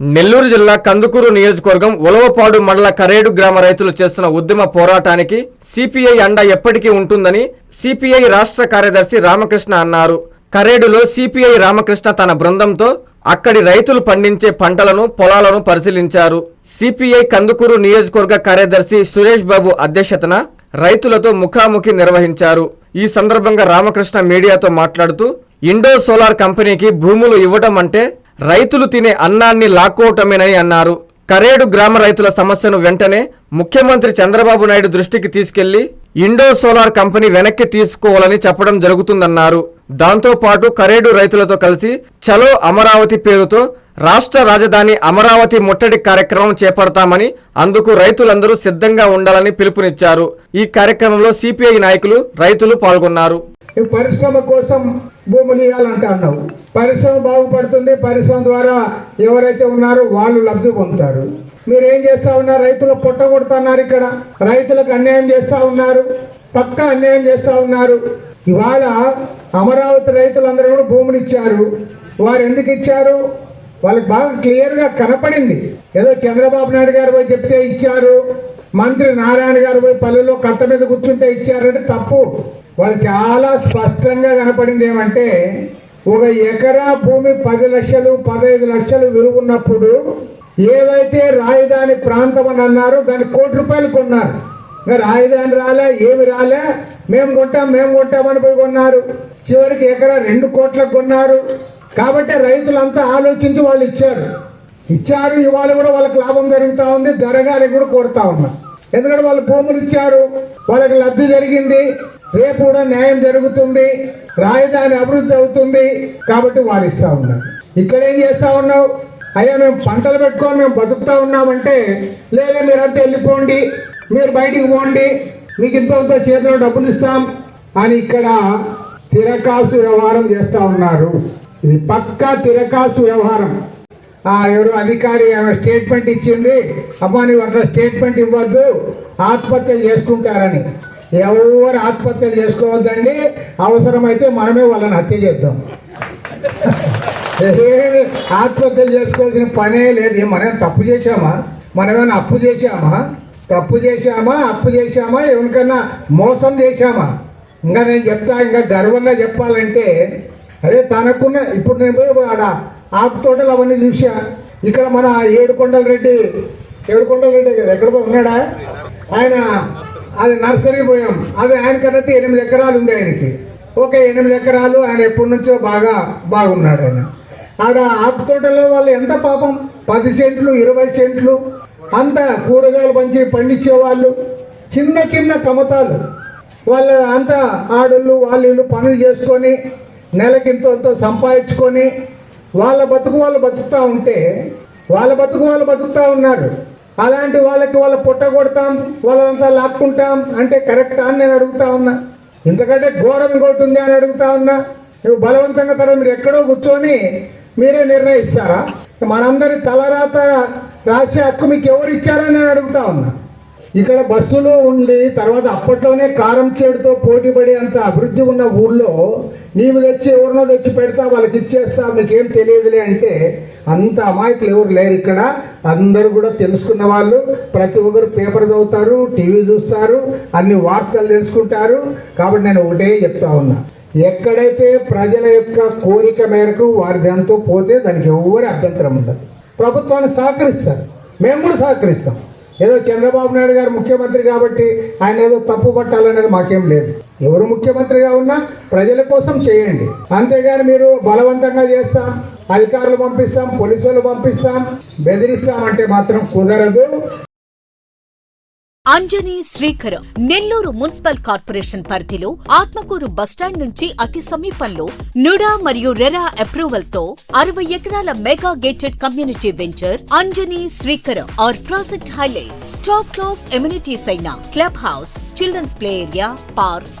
నెల్లూరు జిల్లా కందుకూరు నియోజకవర్గం ఉలవపాడు మండల కరేడు గ్రామ రైతులు చేస్తున్న ఉద్యమ పోరాటానికి సిపిఐ అండ ఎప్పటికీ ఉంటుందని సిపిఐ రాష్ట్ర కార్యదర్శి రామకృష్ణ అన్నారు. కరేడులో సిపిఐ రామకృష్ణ తన బృందంతో అక్కడి రైతులు పండించే పంటలను పొలాలను పరిశీలించారు. సిపిఐ కందుకూరు నియోజకవర్గ కార్యదర్శి సురేష్ బాబు అధ్యక్షతన రైతులతో ముఖాముఖి నిర్వహించారు. ఈ సందర్భంగా రామకృష్ణ మీడియాతో మాట్లాడుతూ ఇండో సోలార్ కంపెనీకి భూములు ఇవ్వటం అంటే రైతులు తినే అన్నాన్ని లాక్కోవటమేనని అన్నారు. కరేడు గ్రామ రైతుల సమస్యను వెంటనే ముఖ్యమంత్రి చంద్రబాబు నాయుడు దృష్టికి తీసుకెళ్ళి ఇండో సోలార్ కంపెనీ వెనక్కి తీసుకోవాలని చెప్పడం జరుగుతుందన్నారు. దాంతోపాటు కరేడు రైతులతో కలిసి చలో అమరావతి పేరుతో రాష్ట్ర రాజధాని అమరావతి ముట్టడి కార్యక్రమం చేపడతామని అందుకు రైతులందరూ సిద్ధంగా ఉండాలని పిలుపునిచ్చారు. ఈ కార్యక్రమంలో సిపిఐ నాయకులు రైతులు పాల్గొన్నారు. పరిశ్రమ కోసం భూములు ఇవ్వాలంటే అన్నావు. పరిశ్రమ బాగుపడుతుంది పరిశ్రమ ద్వారా ఎవరైతే ఉన్నారో వాళ్ళు లబ్ధి పొందుతారు. మీరు ఏం చేస్తా ఉన్నారు? రైతులు పుట్టగొడుతున్నారు ఇక్కడ. రైతులకు అన్యాయం చేస్తా ఉన్నారు. పక్క అన్యాయం చేస్తా ఉన్నారు. ఇవాళ అమరావతి రైతులందరూ కూడా భూములు ఇచ్చారు. వారు ఎందుకు ఇచ్చారు? వాళ్ళకి బాగా క్లియర్గా కనపడింది. ఏదో చంద్రబాబు నాయుడు గారు పోయి చెప్తే ఇచ్చారు. మంత్రి నారాయణ గారు పోయి పల్లెల్లో కట్ట మీద కూర్చుంటే ఇచ్చారంటే తప్పు. వాళ్ళు చాలా స్పష్టంగా కనపడింది ఏమంటే ఒక ఎకరా భూమి పది లక్షలు పదహైదు లక్షలు విలువన్నప్పుడు ఏవైతే రాజధాని ప్రాంతం అని అన్నారో దాన్ని కోటి రూపాయలు కొన్నారు. రాయదాని రాజధాని రాలే ఏమి రాలే మేము కొంటాం మేము కొంటామని పోయి కొన్నారు. చివరికి ఎకరా రెండు కోట్లకు కొన్నారు. కాబట్టి రైతులంతా ఆలోచించి వాళ్ళు ఇచ్చారు. ఇచ్చారు ఇవాళ కూడా వాళ్ళకి లాభం జరుగుతూ ఉంది జరగాలి కూడా కోరుతా ఉన్నా ఎందుకంటే వాళ్ళు భూములు ఇచ్చారు వాళ్ళకి లబ్ధి జరిగింది. రేపు కూడా న్యాయం జరుగుతుంది రాజధాని అభివృద్ధి అవుతుంది కాబట్టి వాళ్ళు ఇస్తా ఉన్నారు ఇక్కడ ఏం చేస్తా ఉన్నావు? అయ్యా మేము పంటలు పెట్టుకొని మేము బతుకుతా ఉన్నామంటే లేదా మీరంతా వెళ్ళిపోండి మీరు బయటికి పోండి మీకు ఇంత చేతిలో డబ్బులు ఇస్తాం అని ఇక్కడ తిరకాసు వ్యవహారం చేస్తా ఉన్నారు. ఇది పక్కా తిరకాసు వ్యవహారం. ఆ ఎవరు అధికారి ఆమె స్టేట్మెంట్ ఇచ్చింది. అమ్మా నీవు అట్లా స్టేట్మెంట్ ఇవ్వద్దు. ఆత్మహత్యలు చేసుకుంటారని. ఎవరు ఆత్మహత్యలు చేసుకోవద్దండి అవసరమైతే మనమే వాళ్ళని హత్య చేద్దాం. ఏమి ఆత్మహత్యలు చేసుకోవాల్సిన పనే లేదు. మనం తప్పు చేశామా? మనమేమైనా అప్పు చేశామా? తప్పు చేశామా? అప్పు చేశామా? ఎవరికన్నా మోసం చేశామా? ఇంకా నేను చెప్తా ఇంకా గర్వంగా చెప్పాలంటే అదే తనకున్న ఇప్పుడు నేను పోయి ఆడ ఆకు తోటలు అవన్నీ చూసా ఇక్కడ మన ఏడుకొండల రెడ్డి ఏడుకొండల రెడ్డి కదా ఎక్కడ ఉన్నాడా? ఆయన అది నర్సరీ పోయాం. అది ఆయన కన్నా ఎనిమిది ఎకరాలు ఉంది ఆయనకి. ఓకే ఎనిమిది ఎకరాలు ఆయన ఎప్పటి నుంచో బాగా బాగున్నాడు ఆయన. ఆడ ఆకు తోటలో వాళ్ళు ఎంత పాపం? పది సెంట్లు ఇరవై సెంట్లు అంత కూరగాయలు పంచి పండించే వాళ్ళు చిన్న చిన్న కమతాలు. వాళ్ళ అంతా ఆడళ్ళు వాళ్ళు వీళ్ళు పనులు చేసుకొని నెలకింతో ఎంతో సంపాదించుకొని వాళ్ళ బతుకు వాళ్ళు బతుకుతూ ఉంటే వాళ్ళ బతుకు వాళ్ళు బతుకుతూ ఉన్నారు. అలాంటి వాళ్ళకి వాళ్ళ పుట్ట కొడతాం వాళ్ళంతా లాక్కుంటాం అంటే కరెక్టా అని నేను అడుగుతా ఉన్నా. ఎందుకంటే ఘోరం కొట్టుంది అని అడుగుతా ఉన్నా. నువ్వు బలవంతంగా తర్వాత మీరు ఎక్కడో కూర్చొని మీరే నిర్ణయిస్తారా? మనందరి తలరాత రాసే హక్కు మీకు ఎవరు ఇచ్చారని నేను అడుగుతా ఉన్నా. ఇక్కడ బస్సులు ఉండి తర్వాత అప్పట్లోనే కారం చేడుతో పోటీ పడేంత అభివృద్ధి ఉన్న ఊళ్ళో నీవు తెచ్చి ఎవరినో తెచ్చి పెడతా వాళ్ళకి ఇచ్చేస్తా మీకేం తెలియదులే అంటే అంత అమాయకులు ఎవరు లేరు ఇక్కడ. అందరూ కూడా తెలుసుకున్న వాళ్ళు. ప్రతి ఒక్కరు పేపర్ చదువుతారు టీవీ చూస్తారు అన్ని వార్తలు తెలుసుకుంటారు. కాబట్టి నేను ఒకటే చెప్తా ఉన్నా. ఎక్కడైతే ప్రజల యొక్క కోరిక మేరకు వారి దాంతో పోతే దానికి ఎవరి అభ్యంతరం ఉండదు. ప్రభుత్వాన్ని సహకరిస్తారు. మేము కూడా సహకరిస్తాం. ఏదో చంద్రబాబు నాయుడు గారు ముఖ్యమంత్రి కాబట్టి ఆయన ఏదో తప్పు పట్టాలనేది మాకేం లేదు. ఎవరు ముఖ్యమంత్రిగా ఉన్నా ప్రజల కోసం చేయండి. అంతేగాని మీరు బలవంతంగా చేస్తా. అధికారులు పంపిస్తాం పోలీసులు పంపిస్తాం. బెదిరిస్తామంటే మాత్రం కుదరదు. అంజనీ శ్రీకర్ నెల్లూరు మున్సిపల్ కార్పొరేషన్ పరిధిలో ఆత్మకూరు బస్టాండ్ నుంచి అతి సమీపంలో నుడా మరియు రెరా అప్రూవల్తో అరవై ఎకరాల mega gated community venture Anjani Srikar R project highlights. Top class amenities అయిన club house children's play area parks